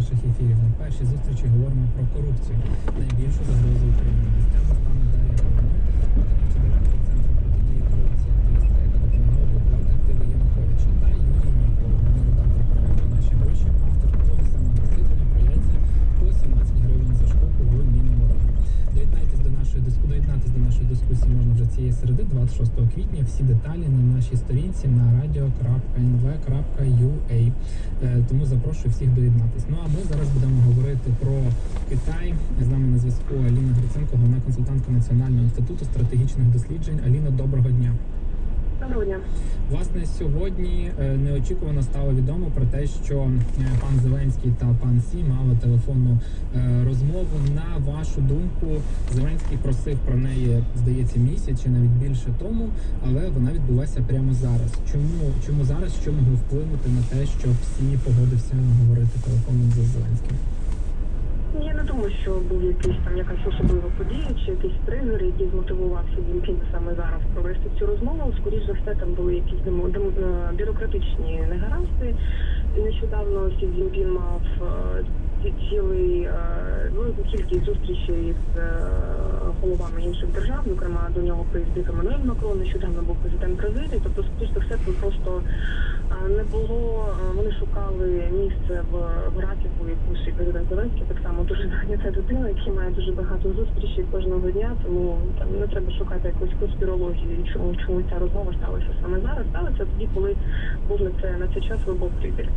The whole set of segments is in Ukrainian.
наших ефірів. На першій зустрічі говоримо про корупцію, найбільшу загрозу України. Гостями стане Дар'я Павлюк, виконавчий директор цієї середи, 26 квітня. Всі деталі на нашій сторінці на radio.nv.ua. Е, Тому запрошую всіх доєднатись. Ну а ми зараз будемо говорити про Китай. З нами на зв'язку Аліна Гриценко, головна консультантка Національного інституту стратегічних досліджень. Аліна, доброго дня. Доброго. Власне, сьогодні е, неочікувано стало відомо про те, що е, пан Зеленський та пан Сі мали телефонну е, розмову. На вашу думку, Зеленський просив про неї, здається, місяць чи навіть більше тому, але вона відбулася прямо зараз. Чому чому зараз що могло вплинути на те, щоб Сі погодився говорити телефоном з Зеленським? Я не думаю, що був якийсь там якась особлива подія чи якийсь тригер, який змотивував Сі саме зараз провести цю розмову. Скоріше за все, там були якісь демо, дем- е, бюрократичні негаразди. Нещодавно Сі Цзіньпін мав цілий е, велику кількість зустрічей з е, головами інших держав. Зокрема, до нього приїздив Еммануель Макрон, нещодавно був президент Бразилії. Тобто, скоріш все, це просто е, не було. Вони шукали місце в, в графіку, якусь і президент Зеленський так само дуже зайнята людина, який має дуже багато зустрічей кожного дня. Тому там не треба шукати якусь конспірологію, чому чому ця розмова сталася саме зараз. Сталося тоді, коли був на це на цей час вибух тригер.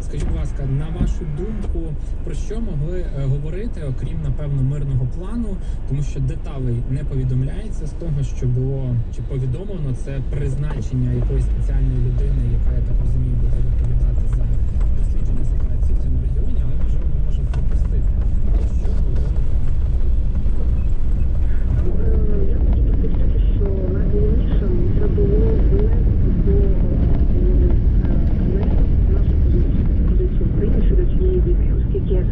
Скажіть, будь ласка, на вашу думку, про що могли е, говорити, окрім напевно мирного плану, тому що деталей не повідомляється з того, що було чи повідомлено, це призначення якоїсь спеціальної людини, яка я так розумію, буде відповідати за дослідження ситуації в цьому регіоні, але можливо ми можемо пропустити. Про що говорили Ну, е, Я можу припустити, що найголовнішим це було внести до е, не нашу позицію, позицію України щодо цієї війни, оскільки е,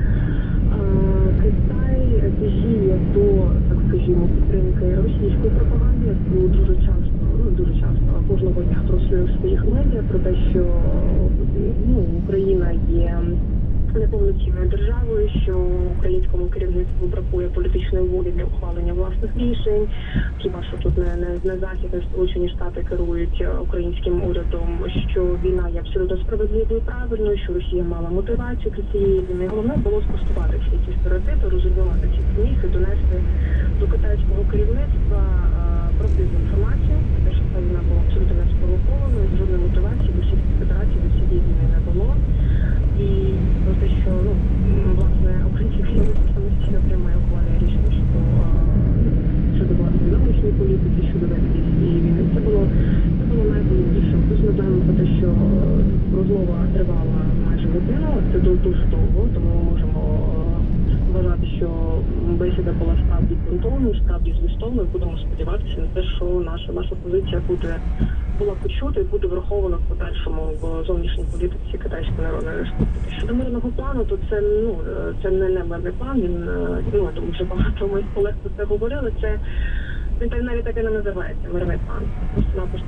Китай тяжіє до, так скажімо, підтримки російської пропаганди, яку дуже часто, ну дуже часто кожного дня транслює в своїх медіа про те, що ну, Україна є неповноцінною державою, що українському керівництву бракує політичної волі для ухвалення власних рішень. Хіба що тут не, не, не захід, сполучені штати керують е, українським урядом, що війна є абсолютно справедливою і правильною, що Росія мала мотивацію для цієї війни. Головне було спростувати всі ці стереотипи, розірвати ці міфи, донести до китайського керівництва е, правдиву інформацію, те, що ця війна була абсолютно не спровокованою, жодної мотивації Російської Федерації до цієї війни не було. І про те, що ну м, власне українське керівництво самостійно приймає ухвалює рішення щодо е, щодо власної зовнішньої політики, щодо ведення цієї війни. Це було це було найголовніше. Плюс ми знаємо про те, що е, розмова тривала майже годину. Це ду- дуже довго, тому ми можемо е, вважати, що бесіда була справді ґрунтовною, справді змістовною. Будемо сподіватися на те, що наша наша позиція буде була почута і буде врахована в подальшому в зовнішній політиці Китайської Народної Республіки. Щодо мирного плану, то це ну е, це не, не мирний план. Він е, ну я думаю, що багато моїх колег про це говорили. Це він навіть так і не називається мирний план. Просто напросто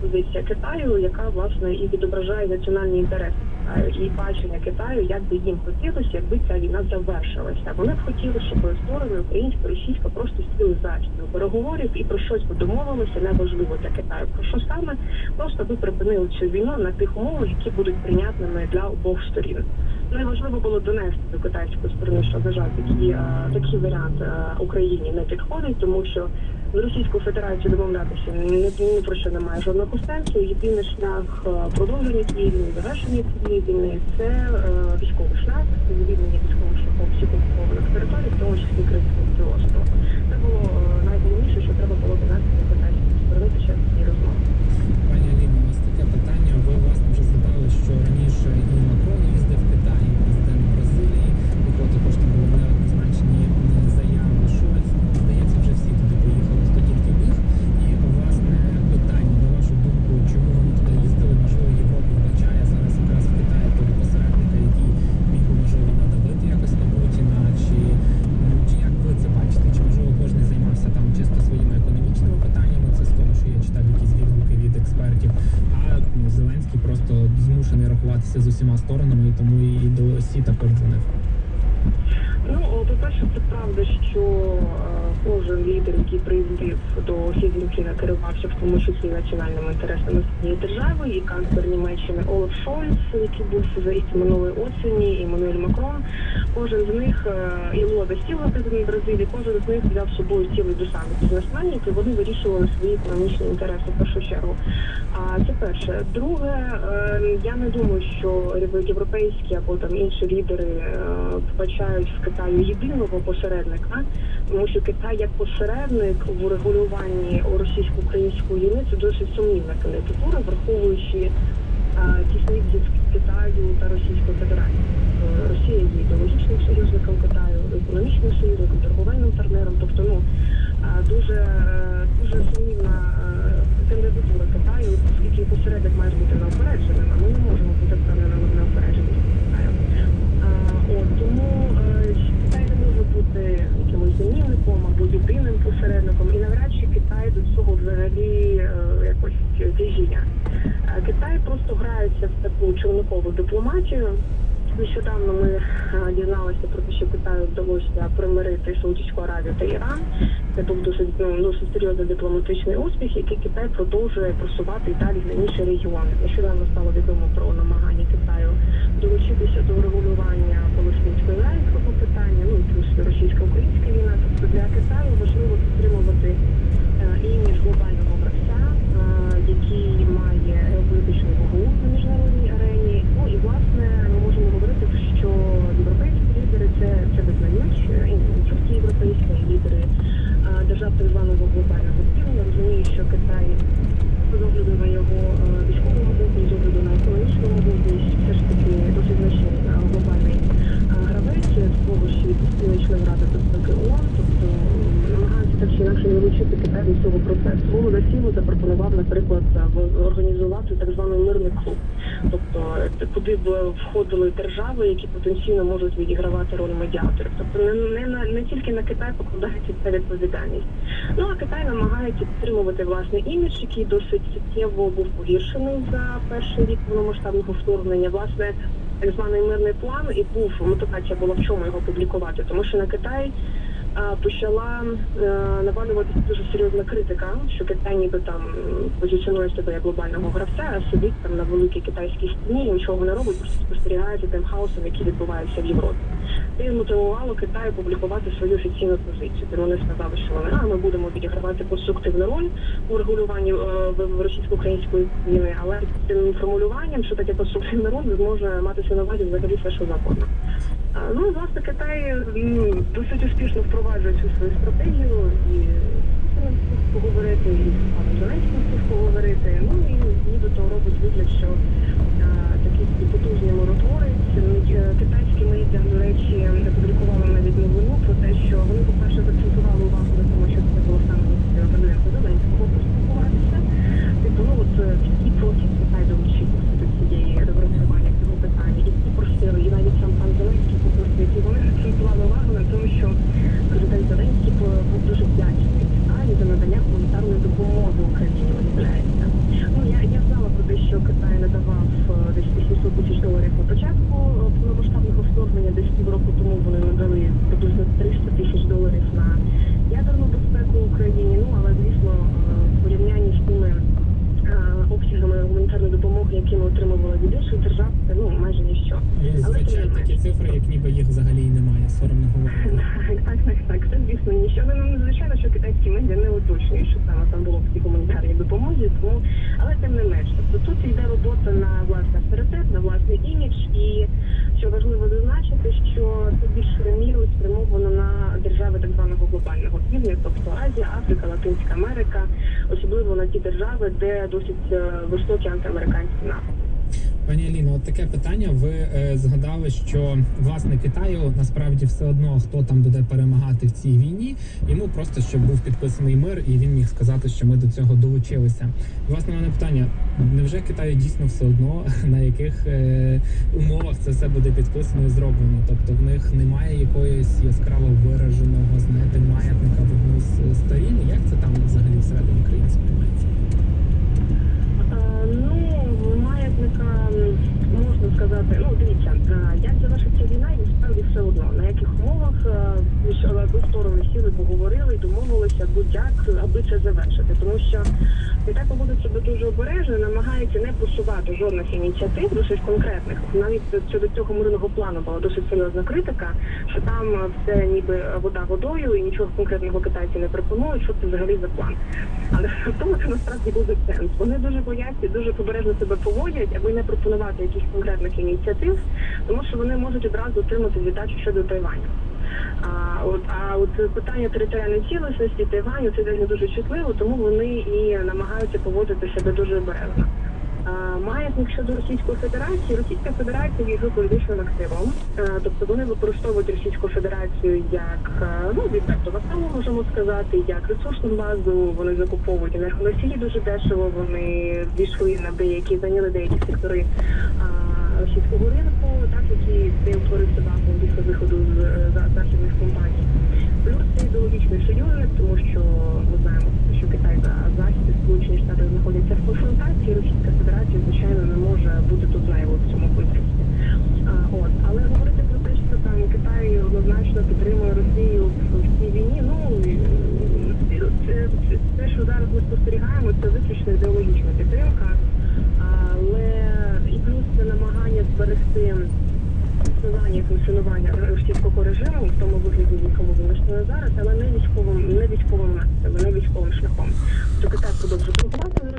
позиція Китаю, яка власне і відображає національні інтереси і бачення Китаю, як би їм хотілося, якби ця війна завершилася. Вони б хотіли, щоб сторони українська, російська просто сіли за стіл переговорів і про щось би домовилися, неважливо для Китаю. Про що саме просто би припинили цю війну на тих умовах, які будуть прийнятними для обох сторін. Найважливо було донести до китайської сторони, що на жаль, такий, е, такий варіант е, Україні не підходить, тому що з Російською Федерацією домовлятися ні, про що немає жодного сенсу. Єдиний шлях е, продовження цієї війни, завершення цієї війни це військовий шлях, звільнення військових шляхом всіх окупованих територій, в тому числі Кримського півострова. Це було найголовніше, що треба було донести до китайської сторони під час цієї розмови. Пані Аліно, у вас таке питання. Ви власне вже згадали, що раніше і Макрон їздив в Китай, лідер, який приїздив до Хізінкіна, керувався в тому числі національними інтересами своєї держави, і канцлер Німеччини Олаф Шольц, який був заїзд минулої осені, і Мануель Макрон. Кожен з них е, і Лула да Сілва, президент Бразилії, кожен з них взяв собою цілий десант бізнесменів, і вони вирішували свої економічні інтереси в першу чергу. А це перше. Друге, е, я не думаю, що європейські або там інші лідери е, вбачають в Китаю єдиного посередника, тому що Китай як посередник у регулюванні російсько-української війни це досить сумнівна кандидатура, враховуючи е, тісний зв'язки Китаю та Російської Федерації. Е, Росія є ідеологічним союзником Китаю, економічним союзником, торговельним партнером. Тобто, ну е, дуже дуже сумнівна кандидатура Китаю, оскільки посередник має бути неопередженим, а ми не можемо бути впевненими в неопередженості Китаю. От тому е, Китай не може бути якимось замінником або єдиним посередником, і навряд чи Китай до цього взагалі е, якось тяжіння. Е, Китай просто грається в таку човникову дипломатію. Нещодавно ми е, дізналися про те, що Китаю вдалося примирити Саудівську Аравію та Іран. Це був досить ну, досить серйозний дипломатичний успіх, який Китай продовжує просувати і далі на інші регіони. Нещодавно стало відомо про намагання Китаю долучитися до регулювання палестинсько-ізраїльського питання, ну плюс російсько-українська війна. Тобто для Китаю важливо підтримувати е, імідж глобального гравця, е, який має геополітичну вагу на міжнародній арені. Ну і власне ми можемо говорити, що європейські лідери це, це визнають, е, і інші європейські лідери е, держав так званого глобального півдня розуміють, що Китай з огляду на його е, військову могутність, з огляду на економічну могутність, все ж таки досить значний е, глобальний е, гравець, з того ж і постійний член Ради безпеки ООН, тобто м, намагається так чи інакше не вилучити Китай від цього процесу. Лула Сілу запропонував, наприклад, е, в- організувати так званий мирний клуб, тобто е, куди б входили держави, які потенційно можуть відігравати роль медіаторів. Тобто не, не, не тільки на Китай покладається ця відповідальність. Ну а Китай намагається підтримувати власний імідж, який досить суттєво був погіршений за перший рік повномасштабного вторгнення. Власне, так званий мирний план і був мотивація була в чому його публікувати, тому що на Китай почала е, навалюватися дуже серйозна критика, що Китай ніби там позиціонує себе як глобального гравця, а сидить там на великій китайській стіні і нічого не робить, просто спостерігає за тим хаосом, який відбувається в Європі. Це мотивувало Китай публікувати свою офіційну позицію. Де вони сказали, що вони а ми будемо відігравати конструктивну роль у регулюванні е, російсько-української війни, але цим формулюванням, що таке конструктивна роль, може матися на увазі взагалі все, що завгодно. Ну власне Китай досить успішно впроваджує цю свою стратегію і з Путіним поговорити, і з паном поговорити. Ну і нібито робить вигляд, що а, такі потужні миротворець. Е, Китайські медіа, до речі, опублікували навіть новину про те, що вони, по-перше, закцентували увагу на тому, що це було саме місце президента Зеленського поспілкуватися. Тобто, ну от е, всі просять Китай долучитися до цієї регулювання цього питання, і всі просили, і навіть сам пан Зеленський попросив, і вони акцентували увагу на тому, що президент Зеленський бу- був дуже вдячний Китаю за надання гуманітарної допомоги Україні, виявляється. Ну я, я знала про те, що Китай надавав е, десь 800 тисяч доларів на початку е, повномасштабного вторгнення, десь півроку тому вони надали приблизно 300 тисяч доларів на ядерну безпеку Україні. Ну але звісно, е, в порівнянні з тими е, обсягами гуманітарної допомоги, які ми отримували від інших держав, це ну майже ніщо. Тим такі цифри, як ніби їх взагалі і немає, соромно говорити. Так, так, так, так. Це звісно ніщо. Але ну, звичайно, що китайські медіа не уточнюють, що саме там було в цій гуманітарній допомозі, тому але тим не менш. Тобто тут йде робота на власний авторитет, на власний імідж, і що важливо зазначити, що це більшою мірою спрямовано на держави так званого глобального півдня, тобто Азія, Африка, Латинська Америка, особливо на ті держави, де досить е, високі антиамериканські напади. Пані Аліно, от таке питання. Ви е, згадали, що власне Китаю насправді все одно хто там буде перемагати в цій війні. Йому просто щоб був підписаний мир, і він міг сказати, що ми до цього долучилися. Власне, мене питання: невже Китаю дійсно все одно на яких е, умовах це все буде підписано і зроблено? Тобто в них немає якоїсь яскраво вираженого знаєте маятника вогню з сторін. Як це там взагалі всередині країни сприймається? Ну, маятника можна сказати, ну дивіться, я як завершиться війна, маятника м, намагатися будь-як, аби це завершити, тому що Китай поводить себе дуже обережно, намагається не просувати жодних ініціатив, досить конкретних. Навіть щодо цього мирного плану була досить серйозна критика, що там все ніби вода водою і нічого конкретного китайці не пропонують. Що це взагалі за план? Але в тому це насправді буде сенс. Вони дуже бояться, дуже побережно себе поводять, аби не пропонувати якихось конкретних ініціатив, тому що вони можуть одразу отримати віддачу щодо Тайваню. А от а от питання територіальної цілісності Тайваню це дуже дуже чутливо, тому вони і намагаються поводити себе дуже обережно. Маятник щодо Російської Федерації, Російська Федерація є геополітичним активом, тобто вони використовують Російську Федерацію як ну відверто вассалу, можемо сказати, як ресурсну базу. Вони закуповують енергоносії дуже дешево. Вони війшли на деякі зайняли деякі сектори російського ринку, так які де утворився вакуум після виходу з е, за- західних компаній. Плюс це ідеологічний союз, тому що ми знаємо,